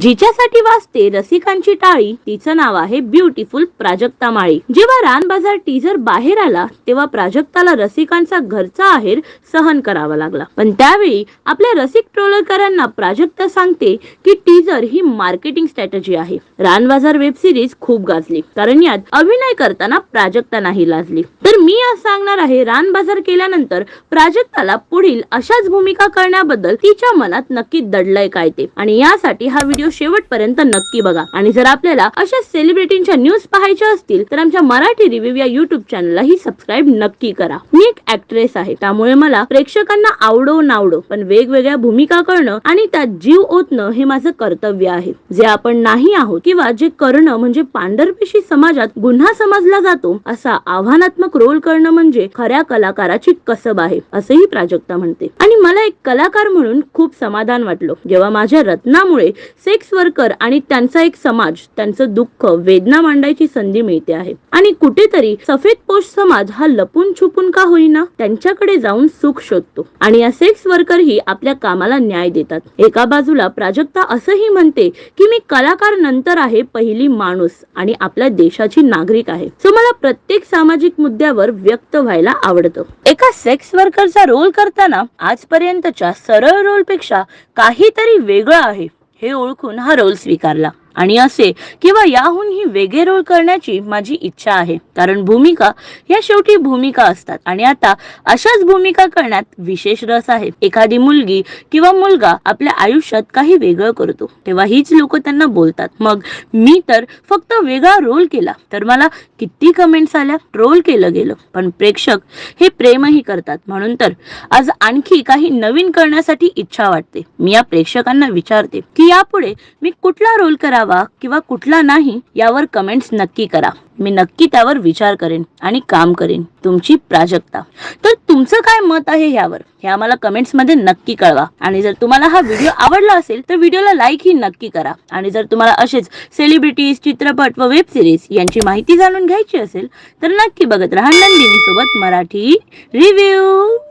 जिच्यासाठी वाचते रसिकांची टाळी तिचं नाव आहे ब्युटिफुल प्राजक्ता माळी. जेव्हा रान बाजार टीजर बाहेर आला तेव्हा प्राजक्ताला रसिकांचा घरचा आहेर सहन करावा लागला. पण त्यावेळी आपल्या रसिक ट्रोलरकरांना प्राजक्ता सांगते की टीजर ही मार्केटिंग स्ट्रॅटेजी आहे. रान बाजार वेब सिरीज खूप गाजली. कारण यात अभिनय करताना प्राजक्ता नाही लाजली. तर मी आज सांगणार आहे रान बाजार केल्यानंतर प्राजक्ताला पुढील अशाच भूमिका करण्याबद्दल तिच्या मनात नक्की दडलंय काय ते. आणि यासाठी हा व्हिडिओ शेवटपर्यंत नक्की बघा. आणि जर आपल्याला अशा सेलिब्रिटींच्या न्यूज पाहायच्या असतील तर आमच्या मराठी रिव्ह्यू या युट्यूब चॅनललाही सबस्क्राईब नक्की करा. मी एक ऍक्ट्रेस आहे त्यामुळे मला प्रेक्षकांना आवडो नावडो पण वेगवेगळ्या भूमिका करणं आणि त्यात जीव ओतणं हे माझं कर्तव्य आहे. जे आपण नाही आहोत किंवा जे करणं म्हणजे पांढरपेशी समाजात गुन्हा समजला जातो असा आव्हानात्मक रोल करणं म्हणजे खऱ्या कलाकाराची कसब आहे असंही प्राजक्ता म्हणते. आणि मला एक कलाकार म्हणून खूप समाधान वाटलं. जेव्हा माझ्या रत्नामुळे सेक्स वर्कर आणि त्यांचा एक समाज त्यांचं दुःख वेदना मांडायची संधी मिळते आहे. आणि कुठेतरी सफेद पोष समाज हा लपून छुपून का होईना त्यांच्याकडे जाऊन सुख शोधतो. आणि या सेक्स वर्कर ही आपल्या कामाला न्याय देतात. एका बाजूला प्राजक्ता असंही म्हणते की मी कलाकार नंतर आहे पहिली माणूस आणि आपल्या देशाची नागरिक आहे. सो मला प्रत्येक सामाजिक मुद्द्यावर व्यक्त व्हायला आवडतं. एका सेक्स वर्करचा रोल करताना आजपर्यंतच्या सरळ रोलपेक्षा काहीतरी वेगळं आहे. हे ओळखून हा रोल स्वीकारला. आणि असे किंवा याहूनही वेगळे रोल करण्याची माझी इच्छा आहे. कारण भूमिका या शेवटी भूमिका असतात. आणि आता अशाच भूमिका करण्यात विशेष रस आहे. एखादी मुलगी किंवा मुलगा आपल्या आयुष्यात काही वेगळं करतो. तेव्हा हीच लोक त्यांना बोलतात. मग मी तर फक्त वेगळा रोल केला. तर मला किती कमेंट्स आल्या? ट्रोल केलं गेलं. पण प्रेक्षक हे प्रेमही करतात. म्हणून तर आज आणखी काही नवीन करण्यासाठी इच्छा वाटते. मी या प्रेक्षकांना विचारते की यापुढे मी कुठला रोल करावा? किंवा कुठला नाही यावर कमेंट्स नक्की करा. मी नक्की त्यावर विचार करेन आणि काम करेन. तुमची प्राजक्ता. तर तुमचं काय मत आहे यावर? हे आम्हाला कमेंट्समध्ये नक्की कळवा. आणि जर तुम्हाला हा व्हिडिओ आवडला असेल तर व्हिडिओला लाईक ही नक्की करा. आणि जर तुम्हाला असेच सेलिब्रिटीज चित्रपट व वेब सिरीज यांची माहिती जाणून घ्यायची असेल तर नक्की बघत राहा नंदिनी सोबत मराठी रिव्ह्यू